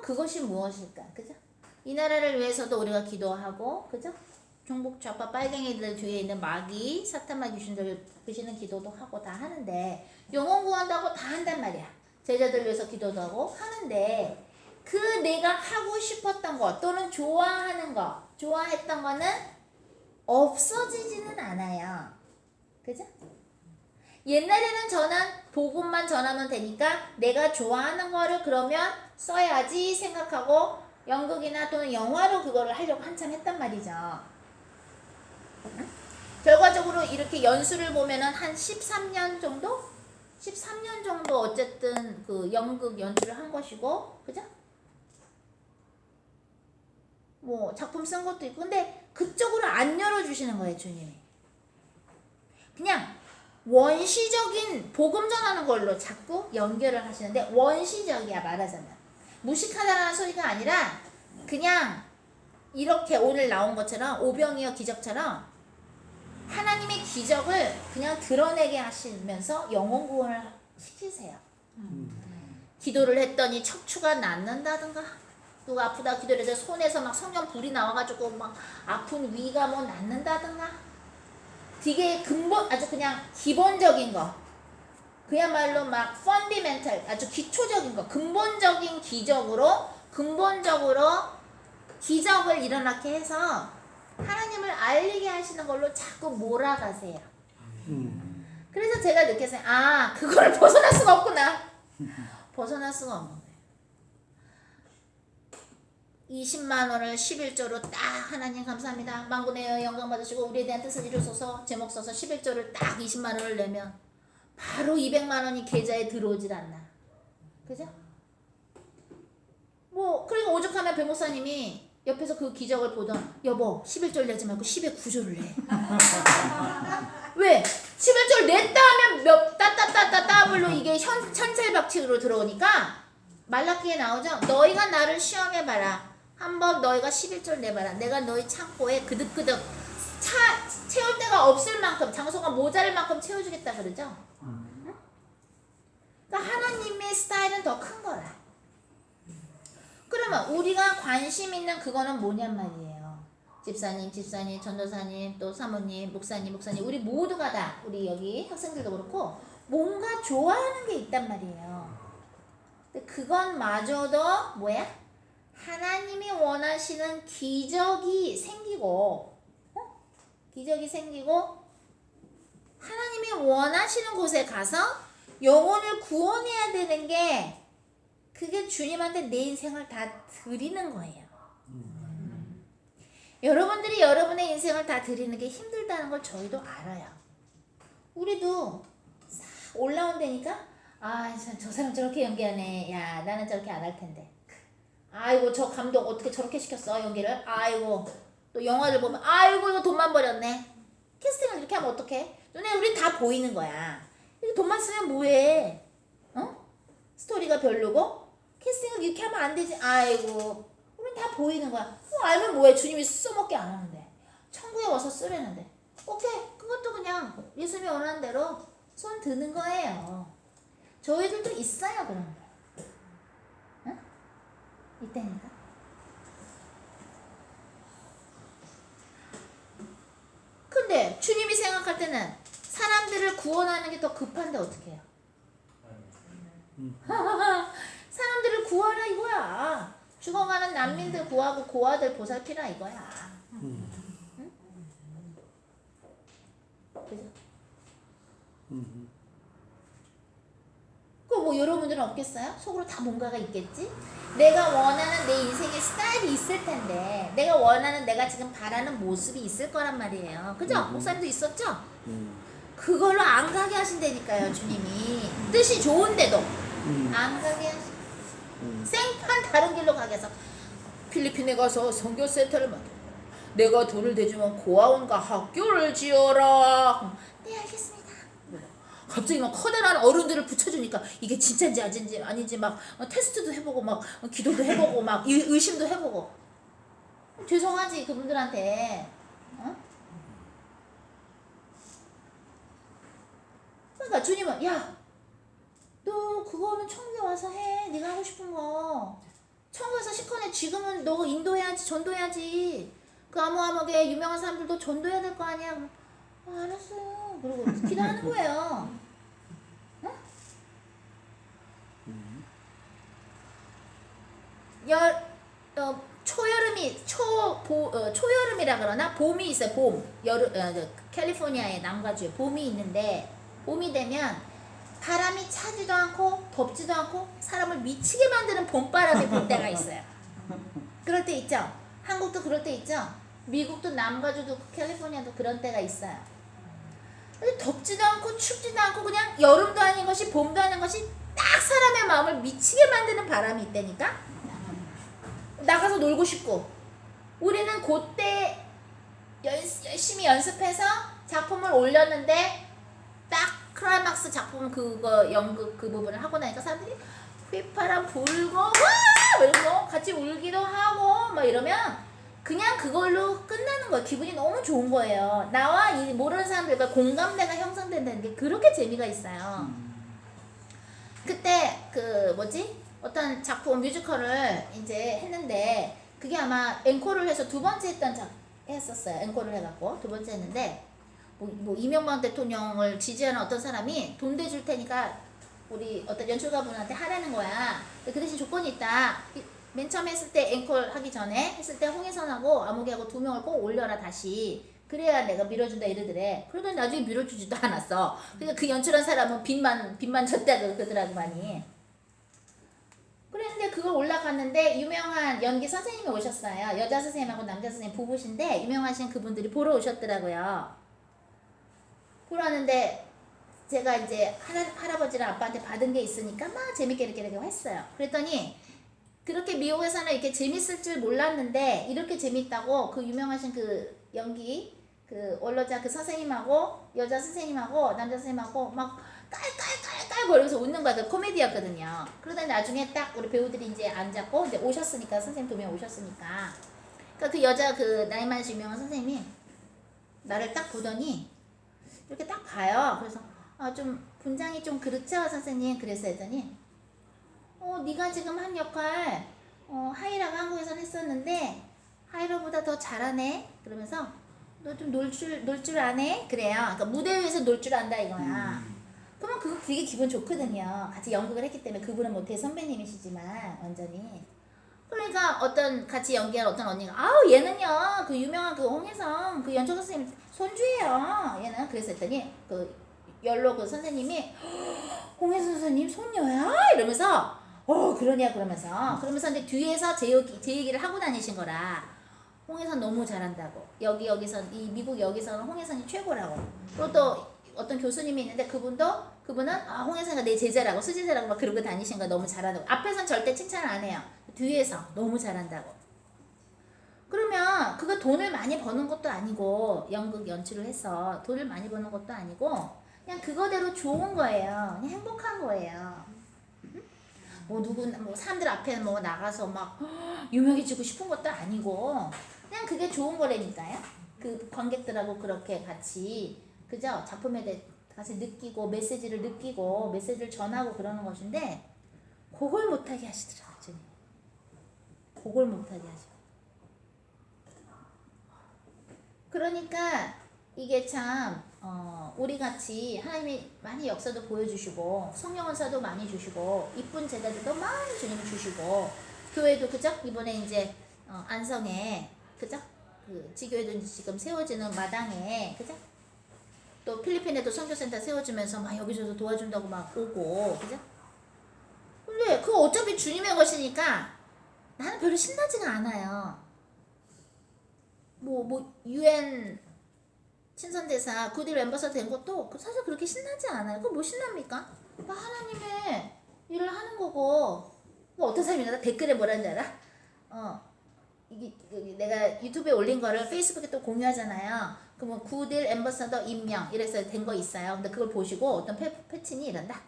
그것이 무엇일까? 그죠? 이 나라를 위해서도 우리가 기도하고, 그죠? 종북 좌파 빨갱이들 뒤에 있는 마귀, 사탄마 귀신들 부시는 기도도 하고 다 하는데 영혼 구한다고 다 한단 말이야. 제자들 위해서 기도도 하고 하는데 그 내가 하고 싶었던 거 또는 좋아하는 거, 좋아했던 거는 없어지지는 않아요. 그죠? 옛날에는 저는 복음만 전하면 되니까 내가 좋아하는 거를 그러면 써야지 생각하고 연극이나 또는 영화로 그거를 하려고 한참 했단 말이죠. 응? 결과적으로 이렇게 연수를 보면은 한 13년 정도? 13년 정도 어쨌든 그 연극 연주를 한 것이고, 그죠? 뭐 작품 쓴 것도 있고, 근데 그쪽으로 안 열어주시는 거예요, 주님이. 그냥 원시적인 복음 전하는 걸로 자꾸 연결을 하시는데 원시적이야 말하자면 무식하다라는 소리가 아니라 그냥 이렇게 오늘 나온 것처럼 오병이어 기적처럼 하나님의 기적을 그냥 드러내게 하시면서 영혼 구원을 시키세요. 기도를 했더니 척추가 낫는다든가 누가 아프다 기도를 해서 손에서 막 성령 불이 나와가지고 막 아픈 위가 뭐 낫는다든가 되게 근본 아주 그냥 기본적인 거 그야말로 막 펀디멘탈 아주 기초적인 거 근본적인 기적으로 근본적으로 기적을 일어나게 해서 하나님을 알리게 하시는 걸로 자꾸 몰아가세요. 그래서 제가 느꼈어요. 아, 그걸 벗어날 수가 없구나. 벗어날 수가 없는 거예요. 20만 원을 11조로 딱 하나님 감사합니다. 만군의 영광 받으시고 우리에 대한 뜻을 이루소서 제목 써서 11조를 딱 20만 원을 내면 바로 200만 원이 계좌에 들어오질 않나. 그죠? 뭐 그리고 오죽하면 변호사님이 옆에서 그 기적을 보던 여보 11조를 내지 말고 10에 9조를 내. 왜? 11조를 냈다 하면 몇 따따따따 따블로 이게 현, 천sel박칙으로 들어오니까 말라기에 나오죠. 너희가 나를 시험해봐라. 한번 너희가 11절 내봐라. 내가 너희 창고에 그득그득 차 채울 데가 없을 만큼 장소가 모자랄 만큼 채워주겠다 그러죠. 응? 그러니까 하나님의 스타일은 더 큰 거라. 그러면 우리가 관심 있는 그거는 뭐냔 말이에요. 집사님, 집사님, 전도사님, 또 사모님, 목사님, 목사님, 우리 모두가 다 우리 여기 학생들도 그렇고 뭔가 좋아하는 게 있단 말이에요. 근데 그것마저도 뭐야? 하나님이 원하시는 기적이 생기고, 어? 기적이 생기고, 하나님이 원하시는 곳에 가서 영혼을 구원해야 되는 게, 그게 주님한테 내 인생을 다 드리는 거예요. 여러분들이 여러분의 인생을 다 드리는 게 힘들다는 걸 저희도 알아요. 우리도 싹 올라온다니까, 아, 저, 저 사람 저렇게 연기하네. 야, 나는 저렇게 안 할 텐데. 아이고 저 감독 어떻게 저렇게 시켰어 연기를? 아이고. 또 영화를 보면 아이고 이거 돈만 버렸네. 캐스팅을 이렇게 하면 어떡해? 눈에 우린 다 보이는 거야. 이거 돈만 쓰면 뭐해? 어? 스토리가 별로고? 캐스팅을 이렇게 하면 안 되지. 아이고. 우린 다 보이는 거야. 뭐 알면 뭐해? 주님이 써먹게 안 하는데. 천국에 와서 쓰려는데. 오케이. 그것도 그냥 예수님이 원하는 대로 손 드는 거예요. 저희들도 있어요 그런 거 있다니까. 근데 주님이 생각할 때는 사람들을 구원하는 게 더 급한데 어떻게 해요? 사람들을 구하라 이거야. 죽어가는 난민들 구하고 고아들 보살피라 이거야. 응? 그죠? 그뭐 여러분들은 없겠어요? 속으로 다 뭔가가 있겠지? 내가 원하는 내 인생의 스타일이 있을 텐데 내가 원하는 내가 지금 바라는 모습이 있을 거란 말이에요. 그죠? 목사님도 있었죠? 그걸로 안 가게 하신다니까요, 주님이. 뜻이 좋은데도 안 가게 하시. 생판 다른 길로 가게 해서 필리핀에 가서 선교 센터를 만들. 내가 돈을 대주면 고아원과 학교를 지어라. 네, 알겠습니다. 갑자기 막 커다란 어른들을 붙여주니까 이게 진짜인지 아닌지 아닌지 막 어, 테스트도 해보고 막 어, 기도도 해보고 막 의- 의심도 해보고. 죄송하지 그분들한테. 어? 그러니까 주님은 야 너 그거는 천국에 와서 해. 네가 하고 싶은 거. 천국에서 시커네. 지금은 너 인도해야지 전도해야지. 그 아무아무게 유명한 사람들도 전도해야 될 거 아니야. 아, 알았어요 그러고 기도하는 거예요 어? 열, 어, 초여름이 초, 보, 어, 초여름이라 그러나 봄이 있어요 봄 여름 어, 저, 캘리포니아의 남가주에 봄이 있는데 봄이 되면 바람이 차지도 않고 덥지도 않고 사람을 미치게 만드는 봄바람이 불 때가 있어요. 그럴 때 있죠. 한국도 그럴 때 있죠. 미국도 남가주도 캘리포니아도 그런 때가 있어요. 덥지도 않고 춥지도 않고 그냥 여름도 아닌 것이 봄도 아닌 것이 딱 사람의 마음을 미치게 만드는 바람이 있다니까. 나가서 놀고 싶고 우리는 그때 열, 열심히 연습해서 작품을 올렸는데 딱 크라이막스 작품 그거 연극 그 부분을 하고 나니까 사람들이 휘파람 불고 와 이러고 같이 울기도 하고 막 이러면 그냥 그걸로 끝나는 거예요. 기분이 너무 좋은 거예요. 나와 이 모르는 사람들과 공감대가 형성된다는 게 그렇게 재미가 있어요. 그때 그 뭐지 어떤 작품 뮤지컬을 이제 했는데 그게 아마 앵콜을 해서 두 번째 했던 작 했었어요. 앵콜을 해갖고 두 번째 했는데 뭐, 뭐 이명박 대통령을 지지하는 어떤 사람이 돈 대줄 테니까 우리 어떤 연출가분한테 하라는 거야. 그 대신 조건이 있다. 이- 맨 처음에 했을 때 앵콜 하기 전에 했을 때 홍혜선하고 아무개하고 두 명을 꼭 올려라 다시. 그래야 내가 밀어준다 이러더래. 그러더니 나중에 밀어주지도 않았어. 그러니까 그 연출한 사람은 빚만 빚만 졌다 그러더라고 많이. 그랬는데 그걸 올라갔는데 유명한 연기 선생님이 오셨어요. 여자 선생님하고 남자 선생님 부부신데 유명하신 그분들이 보러 오셨더라고요. 보러 왔는데 제가 이제 할아, 할아버지랑 아빠한테 받은 게 있으니까 막 재밌게 이렇게 이렇게 했어요. 그랬더니 그렇게 미국에서는 이렇게 재밌을 줄 몰랐는데 이렇게 재밌다고 그 유명하신 그 연기 그 원로자 그 선생님하고 여자 선생님하고 남자 선생님하고 막 깔깔깔깔 거리면서 웃는 거야. 그 코미디였거든요. 그러다 나중에 딱 우리 배우들이 이제 앉았고 이제 오셨으니까 선생님 두 명 오셨으니까 그러니까 그 여자 그 나이 많으신 유명한 선생님이 나를 딱 보더니 이렇게 딱 봐요. 그래서 아 좀 분장이 좀 그렇죠 선생님 그래서 했더니 어 네가 지금 한 역할 어 하이라가 한국에서 했었는데 하이라보다 더 잘하네 그러면서 너 좀 놀줄 놀줄 아네 그래요. 그러니까 무대 위에서 놀 줄 안다 이거야. 그러면 그거 되게 기분 좋거든요. 같이 연극을 했기 때문에 그분은 뭐 대선배님이시지만 완전히. 그러니까 어떤 같이 연기한 어떤 언니가 아우 얘는요 그 유명한 그 홍혜성 그 연출 선생님 손주예요 얘는 그래서 했더니 그 연로 그 선생님이 홍혜성 선생님 손녀야 이러면서 어 그러냐 그러면서. 그러면서 이제 뒤에서 제 얘기 제 얘기를 하고 다니신 거라 홍혜선 너무 잘한다고. 여기 여기서 이 미국 여기서는 홍혜선이 최고라고. 그리고 또 어떤 교수님이 있는데 그분도 그분은 아 홍혜선이가 내 제자라고 수제자라고 막 그러고 다니신 거 너무 잘한다고. 앞에선 절대 칭찬 안 해요. 뒤에서 너무 잘한다고. 그러면 그거 돈을 많이 버는 것도 아니고 연극 연출을 해서 돈을 많이 버는 것도 아니고 그냥 그거대로 좋은 거예요. 그냥 행복한 거예요. 응? 뭐 누구 뭐 사람들 앞에 뭐 나가서 막 유명해지고 싶은 것도 아니고 그냥 그게 좋은 거라니까요. 그 관객들하고 그렇게 같이 그죠 작품에 대해 가서 느끼고 메시지를 느끼고 메시지를 전하고 그러는 것인데 그걸 못하게 하시더라고요. 주님. 그걸 못하게 하셔. 그러니까 이게 참 어, 우리 같이 하나님이 많이 역사도 보여주시고 성령 은사도 많이 주시고 이쁜 제자들도 많이 주님 주시고 교회도 그죠? 이번에 이제 어, 안성에 그죠? 그 지교회도 지금 세워지는 마당에 그죠? 또 필리핀에도 선교센터 세워주면서 막 여기저기서 도와준다고 막 오고 그죠? 근데 그거 어차피 주님의 것이니까 나는 별로 신나지가 않아요. 뭐 뭐 유엔 친선대사 굿일 멤버서 된 것도 그 사실 그렇게 신나지 않아요. 그거 뭐 신납니까? 나 하나님의 일을 하는 거고 뭐 어떤 사람이 나 댓글에 뭐라는 줄 알아? 어 이게 여기 내가 유튜브에 올린 거를 페이스북에 또 공유하잖아요. 그러면 굿일 엠버서더 임명 이래서 된 거 있어요. 근데 그걸 보시고 어떤 패, 패친이 이런다.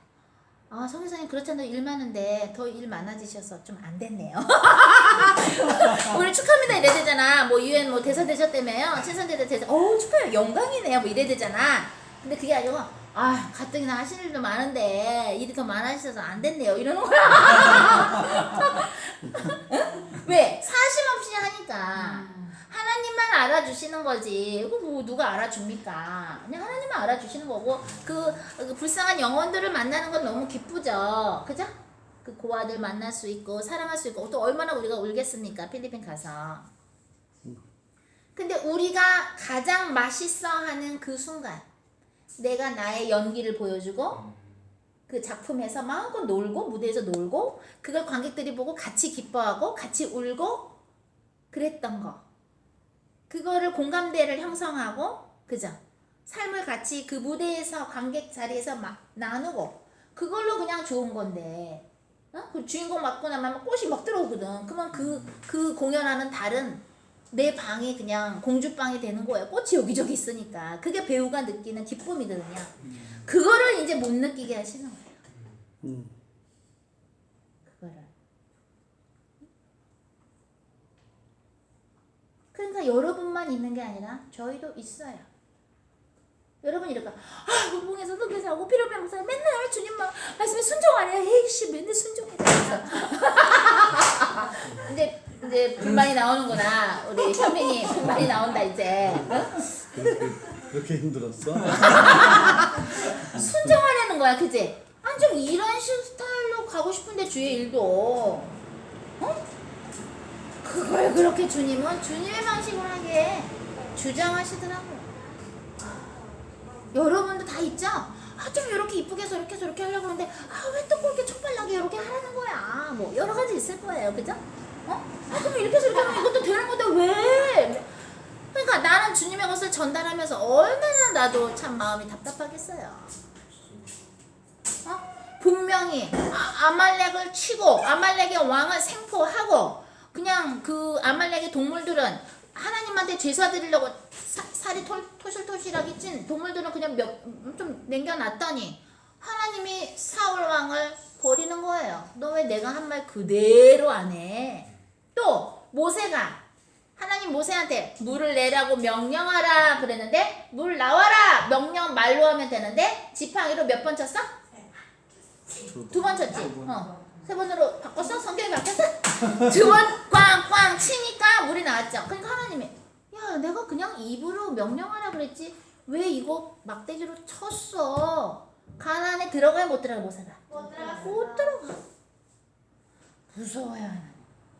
아, 성교사님 그렇잖아요. 일 많은데 더 일 많아지셔서 좀 안 됐네요. 오늘 축하합니다 이래 되잖아. 뭐 유엔 뭐 대사 되셨다며요. 친선제대 대사. 어 축하해요. 영광이네요. 뭐 이래 되잖아. 근데 그게 아니고 아 가뜩이나 하실 일도 많은데 일이 더 많아지셔서 안 됐네요. 이러는 거야. 왜 사심 없이 하니까. 음. 하나님만 알아주시는 거지. 이거 뭐 누가 알아줍니까? 그냥 하나님만 알아주시는 거고 그, 그 불쌍한 영혼들을 만나는 건 너무 기쁘죠. 그죠? 그 고아들 만날 수 있고 사랑할 수 있고 또 얼마나 우리가 울겠습니까? 필리핀 가서. 근데 우리가 가장 맛있어 하는 그 순간 내가 나의 연기를 보여주고 그 작품에서 마음껏 놀고 무대에서 놀고 그걸 관객들이 보고 같이 기뻐하고 같이 울고 그랬던 거 그거를 공감대를 형성하고 그죠 삶을 같이 그 무대에서 관객 자리에서 막 나누고 그걸로 그냥 좋은 건데 어? 그 주인공 맡고 나면 꽃이 막 들어오거든 그러면 그, 그 공연하는 달은 내 방이 그냥 공주방이 되는 거예요 꽃이 여기저기 있으니까 그게 배우가 느끼는 기쁨이거든요 그거를 이제 못 느끼게 하시는 거예요 음. 그거를. 그러니까 여러분만 있는 게 아니라 저희도 있어요. 여러분 이럴까? 아, 무봉에서도 그래서 필요병 목사 맨날 주님만 말씀에 순종하래. 에이씨 맨날 순종해. 이제 이제 불만이 나오는구나. 우리 현민이 불만이 나온다 이제. 그렇게, 그렇게 힘들었어? 순종하려는 거야, 그지? 아니 좀 이런 식 스타일로 가고 싶은데 주의 일도 어? 그걸 그렇게 주님은 주님의 방식으로 하게 주장하시더라고. 여러분도 다 있죠? 아, 좀 이렇게 이쁘게 해서 이렇게 하려고 하는데 아, 왜 또 그렇게 촉발나게 이렇게 하라는 거야? 뭐 여러 가지 있을 거예요, 그죠? 어? 아, 그럼 이렇게 이렇게 하면 이것도 되는 건데 왜? 그러니까 나는 주님의 것을 전달하면서 얼마나 나도 참 마음이 답답하겠어요. 어? 분명히 아, 아말렉을 치고 아말렉의 왕을 생포하고 그냥 그 아말렉의 동물들은 하나님한테 제사 드리려고 사, 살이 톨, 토실토실하게 찐 동물들은 그냥 몇좀 남겨놨더니 하나님이 사울 왕을 버리는 거예요. 너 왜 내가 한 말 그대로 안 해? 또 모세가 하나님 모세한테 물을 내라고 명령하라 그랬는데 물 나와라 명령 말로 하면 되는데 지팡이로 몇 번 쳤어? 두 번 쳤지. 어. 세 번으로 바꿨어? 성경이 바뀌었어? 두 번 꽝꽝 치니까 물이 나왔죠. 그러니까 하나님이 야 내가 그냥 입으로 명령하라 그랬지 왜 이거 막대기로 쳤어? 가나안에 들어가야 못 들어가 못 들어갔어. 못 들어가. 무서워요. 하나님.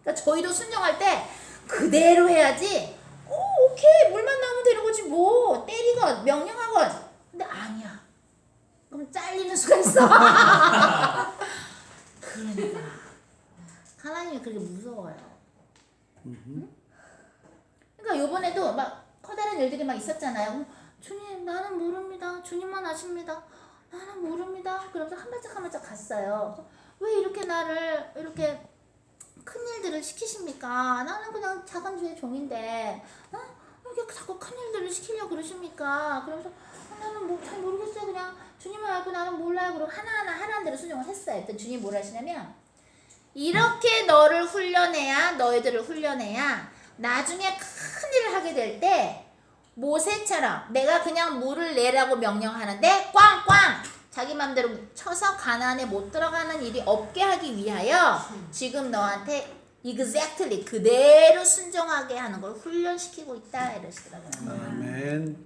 그러니까 저희도 순종할 때 그대로 해야지. 오 오케이 물만 나오면 되는 거지 뭐 때리건 명령하건. 근데 아니야. 그럼 잘리는 수가 있어. 그러니까 하나님이 그렇게 무서워요. 응? 그러니까 요번에도 막 커다란 일들이 막 있었잖아요. 그럼 주님 나는 모릅니다. 주님만 아십니다. 나는 모릅니다. 그러면서 한 발짝 한 발짝 갔어요. 왜 이렇게 나를 이렇게 큰 일들을 시키십니까? 나는 그냥 작은 주의 종인데, 어? 왜 이렇게 자꾸 큰 일들을 시키려고 그러십니까? 그러면서 아, 나는 뭐 잘 모르겠어요. 그냥 주님을 알고 나는 몰라요. 그리고 하나하나 하라는 대로 순종을 했어요. 일단 주님 뭐라 하시냐면 이렇게 너를 훈련해야 너희들을 훈련해야 나중에 큰 일을 하게 될 때 모세처럼 내가 그냥 물을 내라고 명령하는데 꽝꽝 자기 맘대로 쳐서 가나안에 못 들어가는 일이 없게 하기 위하여 지금 너한테 exactly 그대로 순종하게 하는 걸 훈련시키고 있다 이러시더라고요. 아멘.